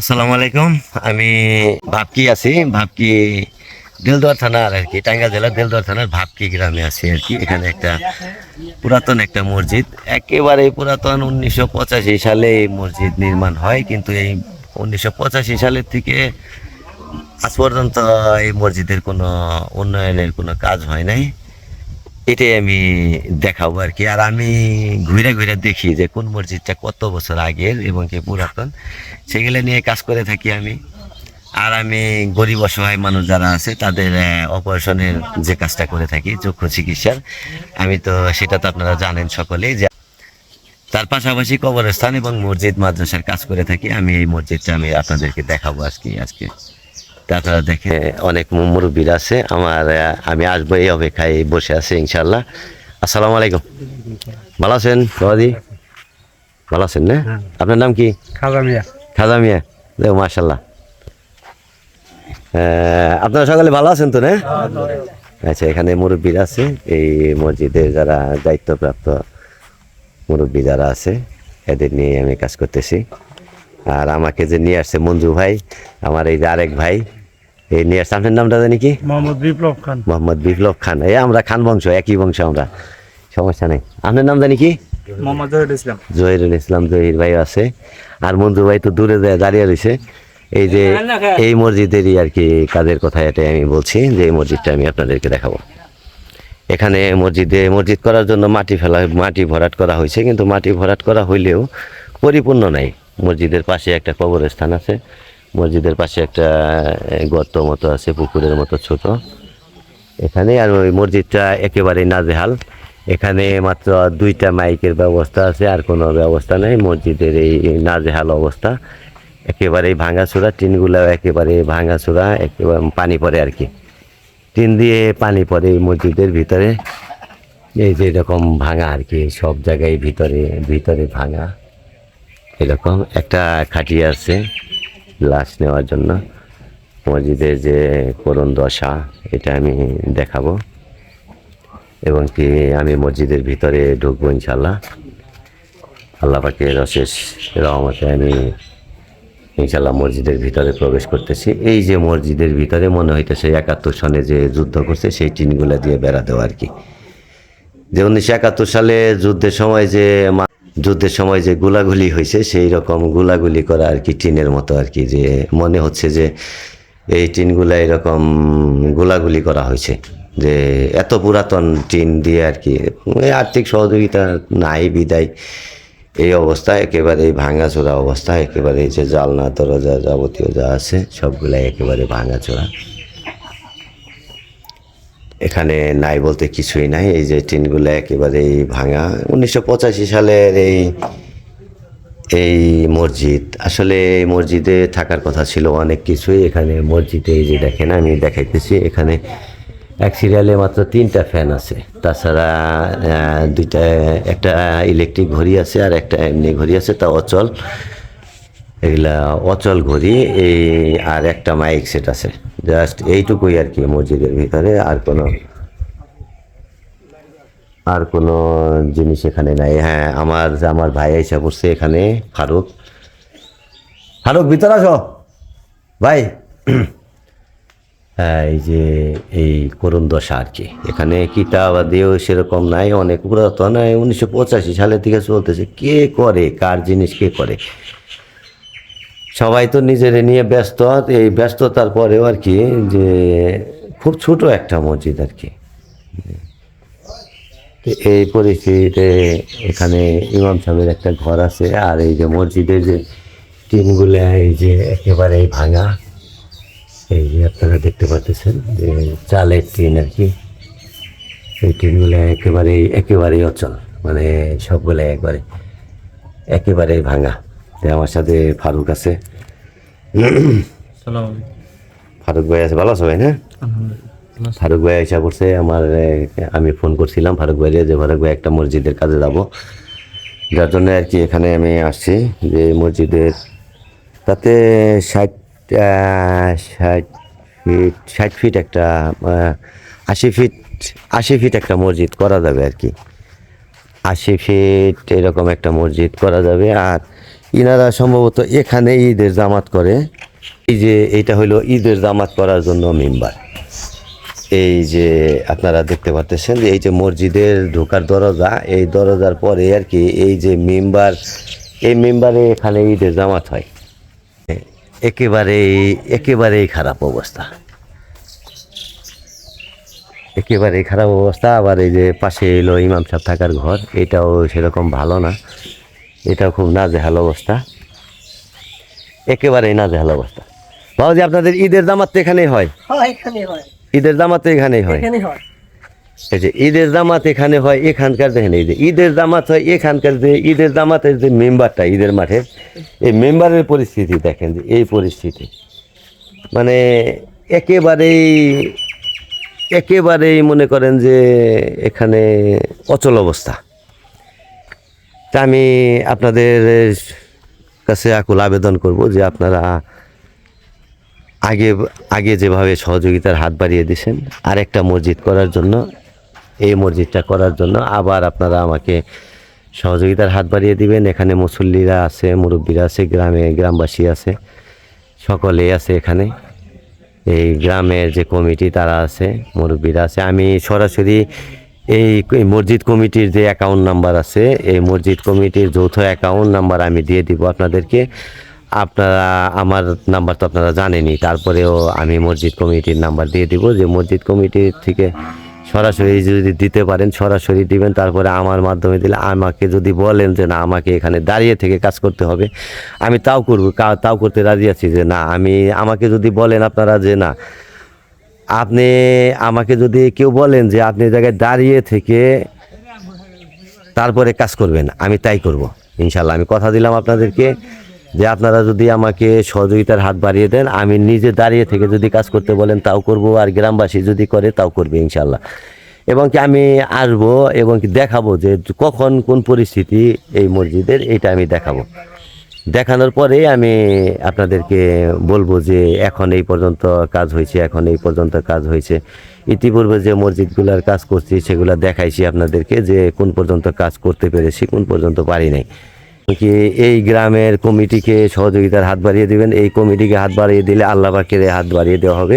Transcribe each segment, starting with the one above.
আসসালামু আলাইকুম। আমি ভাবকি আছি, ভাবকি দেলদুয়ার থানার আর কি টাঙ্গা জেলার দেলদুয়ার থানার ভাবকি গ্রামে আছি আর কি। এখানে একটা পুরাতন একটা মসজিদ। একেবারে পুরাতন উনিশশো পঁচাশি সালে এই মসজিদ নির্মাণ হয়, কিন্তু এই উনিশশো পঁচাশি সালের থেকে আজ পর্যন্ত এই মসজিদের কোনো উন্নয়নের কোনো কাজ হয় নাই। এটাই আমি দেখাবো আর কি। আর আমি ঘুরে ঘুরে দেখি যে কোন মসজিদটা কত বছর আগের এবং কি পুরাতন, সেগুলো নিয়ে কাজ করে থাকি আমি। আর আমি গরিব অসহায় মানুষ যারা আছে, তাদের অপারেশনের যে কাজটা করে থাকি, চক্ষু চিকিৎসার, আমি তো সেটা তো আপনারা জানেন সকলেই যে তার পাশাপাশি কবরস্থান এবং মসজিদ মাদ্রাসার কাজ করে থাকি। আমি এই মসজিদটা আমি আপনাদেরকে দেখাবো আজকে আজকে। তা আপনারা দেখে অনেক মুরব্বীর আছে। আমার আমি আসব এই অপেক্ষায় বসে আছে ইনশাল্লাহ আসসালামু আলাইকুম। ভালো আছেন বাবাদি ভালো আছেন না? আপনার নাম কি? খাজা মিয়া। খাজা মিয়া। দেখ মাশাল্লাহ আপনারা সকালে ভালো আছেন তো না? আচ্ছা এখানে মুরব্বীরা আছে। এই মসজিদের যারা দায়িত্বপ্রাপ্ত মুরব্বী যারা আছে এদের নিয়ে আমি কাজ করতেছি। আর আমাকে যে নিয়ে আসছে মঞ্জু ভাই আমার এই যে আরেক ভাই এই নিয়ে আপনার নামটা জানি কি? মোহাম্মদ বিপ্লব খান। মোহাম্মদ বিপ্লব খান। এই আমরা খান বংশ একই বংশ আমরা। সমস্যা নেই। আপনার নাম জানি কি? মোহাম্মদ জহির ইসলাম। জহিরুল ইসলাম জহির ভাই আছে। আর মঞ্জু ভাই তো দূরে দাঁড়িয়ে রয়েছে। এই যে এই মসজিদেরই আর কি কাজের কথা এটাই আমি বলছি যে এই মসজিদটা আমি আপনাদেরকে দেখাবো। এখানে মসজিদে মসজিদ করার জন্য মাটি ফেলা মাটি ভরাট করা হয়েছে কিন্তু মাটি ভরাট করা হইলেও পরিপূর্ণ নাই। মসজিদের পাশে একটা কবরস্থান আছে। মসজিদের পাশে একটা গর্ত মতো আছে, পুকুরের মতো ছোট। এখানে আর ওই মসজিদটা একেবারেই নাজেহাল। এখানে মাত্র দুইটা মাইকের ব্যবস্থা আছে, আর কোনো ব্যবস্থা নেই। মসজিদের এই নাজেহাল অবস্থা। একেবারেই ভাঙাচোরা টিনগুলো একেবারে ভাঙাচোরা, একেবারে পানি পড়ে আর কি। টিন দিয়ে পানি পড়ে মসজিদের ভিতরে। এই যে এরকম ভাঙা আর কি, সব জায়গায় ভিতরে ভিতরে ভাঙা। এরকম একটা খাটিয়ে আছে। লাশ নেওয়ার জন্য। মসজিদের যে করুণ দশা, এটা আমি দেখাবো। এবং কি আমি মসজিদের ভিতরে ঢুকবো ইনশাল্লাহ আল্লাহ পাকের অশেষ রহমতে আমি ইনশাল্লাহ মসজিদের ভিতরে প্রবেশ করতেছি। এই যে মসজিদের ভিতরে মনে হইতেছে একাত্তর সনে যে যুদ্ধ করছে, সেই টিনগুলা দিয়ে বেড়া দেওয়া আর কি। যে উনিশশো একাত্তর সালে যুদ্ধের সময় যে যুদ্ধের সময় যে গুলাগুলি হয়েছে, সেই রকম গুলাগুলি করা আর কি টিনের মতো আর কি, যে মনে হচ্ছে যে এই টিনগুলা এরকম গোলাগুলি করা হয়েছে। যে এত পুরাতন টিন দিয়ে আর কি আর্থিক সহযোগিতা নাই বিদায়। এই অবস্থা একেবারে ভাঙাচোরা অবস্থা একেবারে এই যে জালনা দরজা যাবতীয় যা আছে, সবগুলাই একেবারে ভাঙাচোরা। এখানে নাই বলতে কিছুই নাই। এই যে টিনগুলো একেবারেই ভাঙা। উনিশশো পঁচাশি সালের এই এই মসজিদ, আসলে এই মসজিদে থাকার কথা ছিল অনেক কিছুই। এখানে মসজিদে এই যে দেখেন, আমি দেখাইতেছি, এখানে এক সিরিয়ালে মাত্র তিনটা ফ্যান আছে। তাছাড়া দুইটা, একটা ইলেকট্রিক ঘড়ি আছে আর একটা এমনি ঘড়ি আছে। তা অচল। এগুলা অচল ঘড়ি, এই আর একটা মাইক সেট আছে। জাস্ট এইটুকুই আর কি মসজিদের ভিতরে, আর কোনো আর কোনো জিনিস এখানে নাই। হ্যাঁ আমার আমার ভাই এসে পড়ছে এখানে, ফারুক। ফারুক, ভিতরে আসো। ভাই। হ্যাঁ এই যে, এই করুণ দশা আর কি। এখানে কিতাব দিয়েও সেরকম নাই, অনেক পুরাতন উনিশশো পঁচাশি সালের থেকে চলতেছে। কে করে, কার জিনিস কে করে? সবাই তো নিজের নিয়ে ব্যস্ত, এই ব্যস্ততার পরেও আর কি, যে খুব ছোট একটা মসজিদ আর কি। এই পরিস্থিতিতে এখানে ইমাম সাহেবের একটা ঘর আছে, আর এই যে মসজিদের যে টিনগুলো, এই যে একেবারে ভাঙা। এই যে আপনারা দেখতে পাচ্ছেন যে চালের টিন আর কি। এই টিনগুলো একেবারেই একেবারেই অচল মানে সবগুলো একবারে, একেবারেই ভাঙা। তো আমার সাথে ফারুক আছে। ফারুক ভাই আছে ভালো আছো ভাই না? ফারুক ভাই আইসা করছে আমার আমি ফোন করছিলাম ফারুক ভাই যে ফারুক ভাই একটা মসজিদের কাজে যাব। যার জন্য আর কি এখানে আমি আসছি যে মসজিদের তাতে ষাট ষাট ফিট ষাট ফিট একটা আশি ফিট আশি ফিট একটা মসজিদ করা যাবে আর কি। আশি ফিট এরকম একটা মসজিদ করা যাবে আর ইনারা সম্ভবত এখানে ঈদের জামাত করে। এই যে এইটা হলো ঈদের জামাত করার জন্য মেম্বার। এই যে আপনারা দেখতে পাচ্ছেন যে এই যে মসজিদের ঢোকার দরজা, এই দরজার পরে আর কি এই যে মেম্বার, এই মেম্বারে এখানে ঈদের জামাত হয়। একেবারেই একেবারেই খারাপ অবস্থা। একেবারেই খারাপ অবস্থা, আবার এই যে পাশে এলো ইমাম সাহেব থাকার ঘর, এটাও সেরকম ভালো না। এটাও খুব নাজেহাল অবস্থা। একেবারেই নাজেহাল অবস্থা। বাবুজি আপনাদের ঈদের জামাত তো এখানেই হয়? হয় ঈদের জামাত তো এখানেই হয়? হয়। এই যে ঈদের জামাত এখানে হয় এখানকার দেখেন এই যে ঈদের জামাত হয় এখানকার যে ঈদের জামাতের যে মেম্বারটা ঈদের মাঠের এই মেম্বারের পরিস্থিতি দেখেন যে এই পরিস্থিতি। মানে একেবারেই একেবারেই মনে করেন যে এখানে অচল অবস্থা। তা আমি আপনাদের কাছে আকুল আবেদন করব যে আপনারা আগে আগে যেভাবে সহযোগিতার হাত বাড়িয়ে দিয়েছেন আর একটা মসজিদ করার জন্য, এই মসজিদটা করার জন্য আবার আপনারা আমাকে সহযোগিতার হাত বাড়িয়ে দিবেন। এখানে মুসল্লিরা আছে, মুরব্বীরা আছে, গ্রামে, গ্রামবাসী আছে, সকলেই আছে এখানে। এই গ্রামের যে কমিটি, তারা আছে, মুরব্বীরা আছে। আমি সরাসরি এই মসজিদ কমিটির যে অ্যাকাউন্ট নাম্বার আছে, এই মসজিদ কমিটির যৌথ অ্যাকাউন্ট নাম্বার আমি দিয়ে দিব আপনাদেরকে। আপনারা, আমার নাম্বার তো আপনারা জানেনই, তারপরেও আমি মসজিদ কমিটির নাম্বার দিয়ে দিব। যে মসজিদ কমিটির থেকে সরাসরি যদি দিতে পারেন, সরাসরি দিবেন, তারপরে আমার মাধ্যমে দিলে আমাকে যদি বলেন যে, না, আমাকে এখানে দাঁড়িয়ে থেকে কাজ করতে হবে। আমি তাও করব তাও করতে রাজি আছি যে, না, আমি, আমাকে যদি বলেন আপনারা যে, না আপনি আমাকে যদি কেউ বলেন যে আপনি জায়গায় দাঁড়িয়ে থেকে তারপরে কাজ করবেন, আমি তাই করব। ইনশাল্লাহ আমি কথা দিলাম আপনাদেরকে যে আপনারা যদি আমাকে সহযোগিতার হাত বাড়িয়ে দেন, আমি নিজে দাঁড়িয়ে থেকে যদি কাজ করতে বলেন, তাও করব, আর গ্রামবাসী যদি করে, তাও করবে ইনশাল্লাহ এবং কি আমি আসব এবং কি দেখাবো যে কখন কোন পরিস্থিতি এই মসজিদের, এটা আমি দেখাবো। দেখানোর পরে আমি আপনাদেরকে বলব যে এখন এই পর্যন্ত কাজ হয়েছে, এখন এই পর্যন্ত কাজ হয়েছে। ইতিপূর্বে যে মসজিদগুলোর কাজ করছি, সেগুলো দেখাইছি আপনাদেরকে যে কোন পর্যন্ত কাজ করতে পেরেছি, কোন পর্যন্ত পারি নাই। কি এই গ্রামের কমিটিকে সহযোগিতার হাত বাড়িয়ে দিবেন, এই কমিটিকে হাত বাড়িয়ে দিলে আল্লাহ পাকের হাত বাড়িয়ে দেওয়া হবে।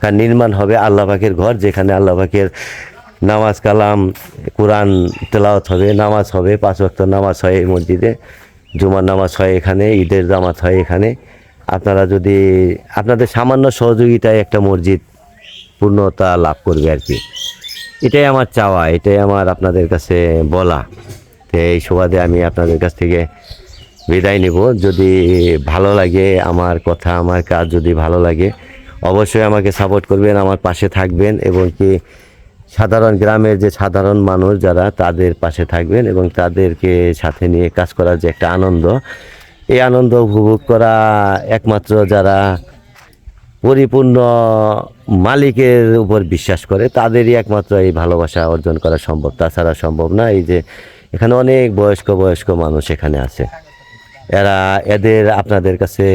কারণ নির্মাণ হবে আল্লাহ পাকের ঘর, যেখানে আল্লাহ পাকের নামাজ কালাম, কোরআন তেলাওয়াত হবে, নামাজ হবে, পাঁচ ওয়াক্ত নামাজ হয় এই মসজিদে। জুমার নামাজ হয় এখানে, ঈদের জামাত হয় এখানে। আপনারা যদি, আপনাদের সামান্য সহযোগিতায় একটা মসজিদ পূর্ণতা লাভ করবে আর কি। এটাই আমার চাওয়া, এটাই আমার আপনাদের কাছে বলা। তো এই সুবাদে আমি আপনাদের কাছ থেকে বিদায় নিব। যদি ভালো লাগে আমার কথা, আমার কাজ যদি ভালো লাগে, অবশ্যই আমাকে সাপোর্ট করবেন, আমার পাশে থাকবেন এবং কি সাধারণ গ্রামের যে সাধারণ মানুষ যারা তাদের পাশে থাকবেন এবং তাদেরকে সাথে নিয়ে কাজ করার যে একটা আনন্দ, এই আনন্দ উপভোগ করা একমাত্র যারা পরিপূর্ণ মালিকের উপর বিশ্বাস করে, তাদেরই একমাত্র এই ভালোবাসা অর্জন করা সম্ভব। তাছাড়া সম্ভব না এই যে এখানে অনেক বয়স্ক বয়স্ক মানুষ এখানে আছে। এরা এদের আপনাদের কাছে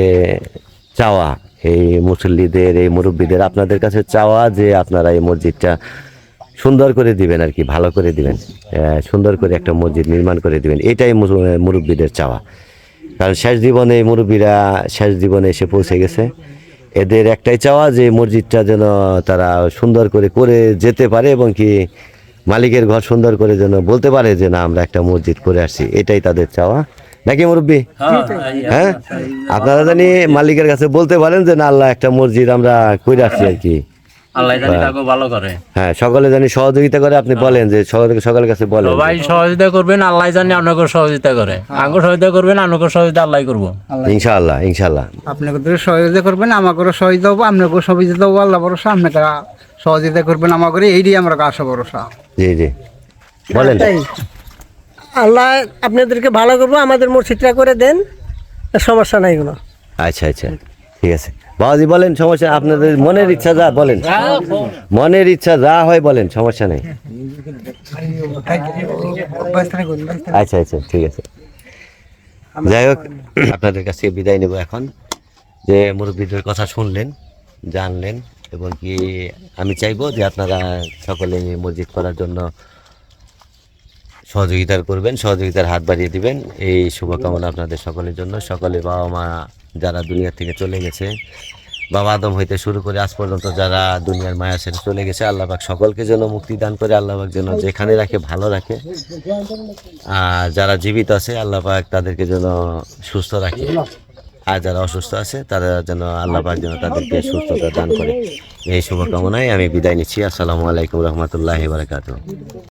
চাওয়া, এই মুসল্লিদের, এই মুরব্বীদের আপনাদের কাছে চাওয়া যে আপনারা এই মসজিদটা সুন্দর করে দিবেন আর কি, ভালো করে দিবেন। সুন্দর করে একটা মসজিদ নির্মাণ করে দিবেন। এটাই মুরব্বীদের চাওয়া। কারণ শেষ জীবনে মুরব্বীরা শেষ জীবনে এসে পৌঁছে গেছে। এদের একটাই চাওয়া যে মসজিদটা যেন তারা সুন্দর করে করে যেতে পারে এবং কি মালিকের ঘর সুন্দর করে যেন বলতে পারে যে না, আমরা একটা মসজিদ করে আসছি। এটাই তাদের চাওয়া। নাকি মুরব্বী? হ্যাঁ? আপনারা জানি মালিকের কাছে বলতে পারেন যে না, আল্লাহ একটা মসজিদ আমরা করে আসছি আর কি। আল্লাহ জানি তাকে ভালো করে। হ্যাঁ সকলে জানি সহযোগিতা করে আপনি বলেন যে সকলে সকলের কাছে বলেন। সবাই সহযোগিতা করবেন আল্লাহ জানি আপনাকে সহযোগিতা করে। আঙ্গুর সহযোগিতা করবেন আপনাকে সহযোগিতা আল্লাহ করব। ইনশাআল্লাহ ইনশাআল্লাহ। আপনাদের সহযোগিতা করবেন আমাকেও সহযোগিতা হব আপনাকেও সহযোগিতা হব আল্লাহ ভরসা আপনারা সহযোগিতা করবেন আমাকে এইটাই আমরা আশা ভরসা। জি জি। বলেন। তাই আল্লাহ আপনাদেরকে ভালো করব আমাদের মসজিদটা করে দেন সমস্যা নাই কোনো। আচ্ছা আচ্ছা ঠিক আছে। বাবাজি বলেন, সমস্যা আপনাদের মনের ইচ্ছা যা, বলেন। মনের ইচ্ছা যা হয় বলেন, সমস্যা নেই। আচ্ছা আচ্ছা ঠিক আছে। যাই হোক, আপনাদের কাছে বিদায় নেব এখন। যে মুরব্বীদের কথা শুনলেন, জানলেন, এবং কি আমি চাইব যে আপনারা সকলে মসজিদ করার জন্য সহযোগিতা করবেন, সহযোগিতার হাত বাড়িয়ে দিবেন। এই শুভকামনা আপনাদের সকলের জন্য। সকলে বাবা মা যারা দুনিয়া থেকে চলে গেছে, বাবা আদম হইতে শুরু করে আজ পর্যন্ত যারা দুনিয়ার মায়া ছেড়ে চলে গেছে, আল্লাহ পাক সকলকে যেন মুক্তি দান করে, আল্লাহ পাক যেন যেখানে রাখে, ভালো রাখে। আর যারা জীবিত আছে, আল্লাহ পাক তাদেরকে যেন সুস্থ রাখে। আর যারা অসুস্থ আছে, তারা যেন আল্লাহ পাক যেন তাদেরকে সুস্থতা দান করে। এই শুভকামনায় আমি বিদায় নিচ্ছি। আসসালামু আলাইকুম রহমতুল্লাহ বারকাত